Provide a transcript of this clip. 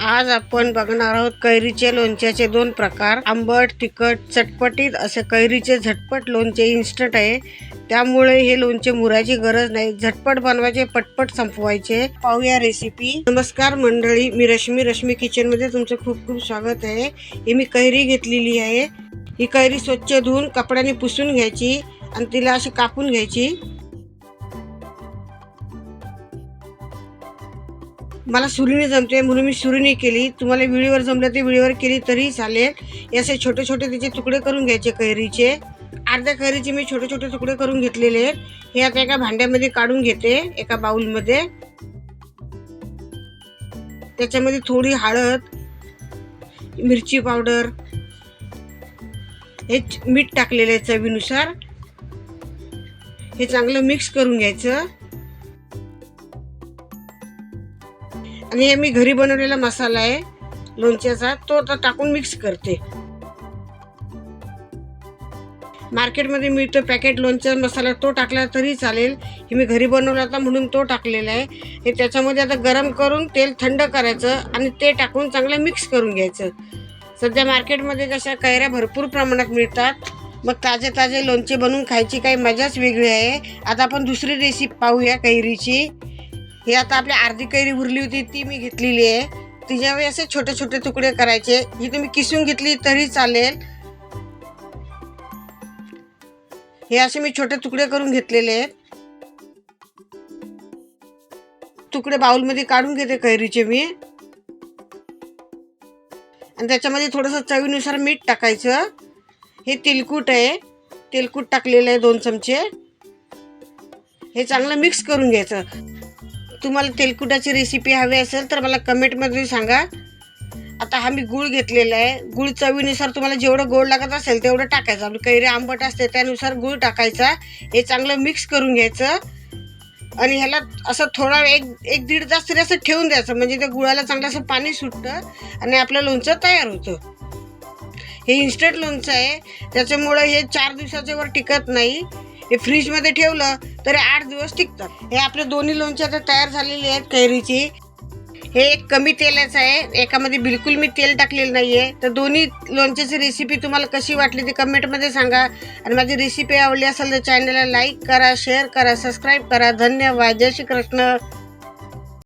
आज आपण बघणार आहोत कैरीचे लोणच्याचे दोन प्रकार. आंबट तिखट चटपटीत असे कैरीचे झटपट लोणचे इन्स्टंट आहे. त्यामुळे हे लोणचे मुरायची गरज नाही. झटपट बनवायचे पटपट संपवायचे. पाहूया रेसिपी नमस्कार मंडळी मी रश्मी रश्मी किचनमध्ये तुमचं खूप खूप स्वागत आहे. ही मी कैरी घेतलेली आहे. ही कैरी स्वच्छ धुवून कपड्याने पुसून घ्यायची आणि तिला अशी कापून घ्यायची. मला सुरीने जमते म्हणून मी सुरीने केली. तुम्हाला विळीवर जमलं ते विळीवर केली तरी चालेल. असे छोटे छोटे तिचे तुकडे करून घ्यायचे कैरीचे. अर्ध्या कैरीचे मी छोटे छोटे तुकडे करून घेतलेले. आहेत हे आता एका भांड्यामध्ये काढून घेते एका बाऊलमध्ये. त्याच्यामध्ये थोडी हळद मिरची पावडर हे मीठ टाकलेलं आहे चवीनुसार. हे चांगलं मिक्स करून घ्यायचं. आणि हे मी घरी बनवलेला मसाला आहे लोणच्याचा. तो आता टाकून मिक्स करते. मार्केटमध्ये मिळतो पॅकेट लोणचा मसाला तो टाकला तरी चालेल. हे मी घरी बनवला होता म्हणून तो टाकलेला आहे. हे त्याच्यामध्ये आता गरम करून तेल थंड करायचं आणि ते टाकून चांगलं मिक्स करून घ्यायचं. सध्या मार्केटमध्ये कशा कैऱ्या भरपूर प्रमाणात मिळतात. मग ताजे ताजे लोणचे बनवून खायची काही मजाच वेगळी आहे. आता आपण दुसरी रेसिपी पाहूया कैरीची. हे आता आपली अर्धी कैरी उरली होती ती मी घेतलेली आहे. तिच्यावर असे छोटे छोटे तुकडे करायचे. ही तुम्ही किसून घेतली तरी चालेल. हे असे मी छोटे तुकडे करून घेतलेले आहेत. तुकडे बाउलमध्ये काढून घेते कैरीचे मी. आणि त्याच्यामध्ये थोडंसं चवीनुसार मीठ टाकायचं. हे तिलकूट आहे. तेलकूट टाकलेलं आहे दोन चमचे. हे चांगलं मिक्स करून घ्यायचं. तुम्हाला तेलकुटाची रेसिपी हवी असेल तर मला कमेंटमध्ये सांगा. आता हा मी गूळ घेतलेला आहे. गूळ चवीनुसार तुम्हाला जेवढं गोड लागत असेल तेवढं टाकायचं. आपलं कैरी आंबट असते त्यानुसार गूळ टाकायचा. हे चांगलं मिक्स करून घ्यायचं. आणि ह्याला असं थोडा एक एक दीड तास तरी असं ठेवून द्यायचं. म्हणजे त्या गुळाला चांगलं असं पाणी सुटतं आणि आपलं लोणचं तयार होतं. हे इन्स्टंट लोणचं आहे. त्याच्यामुळं हे चार दिवसाच्यावर टिकत नाही. हे फ्रीजमध्ये ठेवलं तरी आठ दिवस टिकतात. हे आपले दोन्ही लोणचे आता तयार झालेले आहेत कैरीची. हे एक कमी तेलाचं आहे. एकामध्ये बिलकुल मी तेल टाकलेलं नाही आहे तर दोन्ही लोणच्याची रेसिपी तुम्हाला कशी वाटली ती कमेंटमध्ये सांगा. आणि माझी रेसिपी आवडली असेल तर चॅनलला लाईक करा शेअर करा सबस्क्राईब करा. धन्यवाद. जय श्री कृष्ण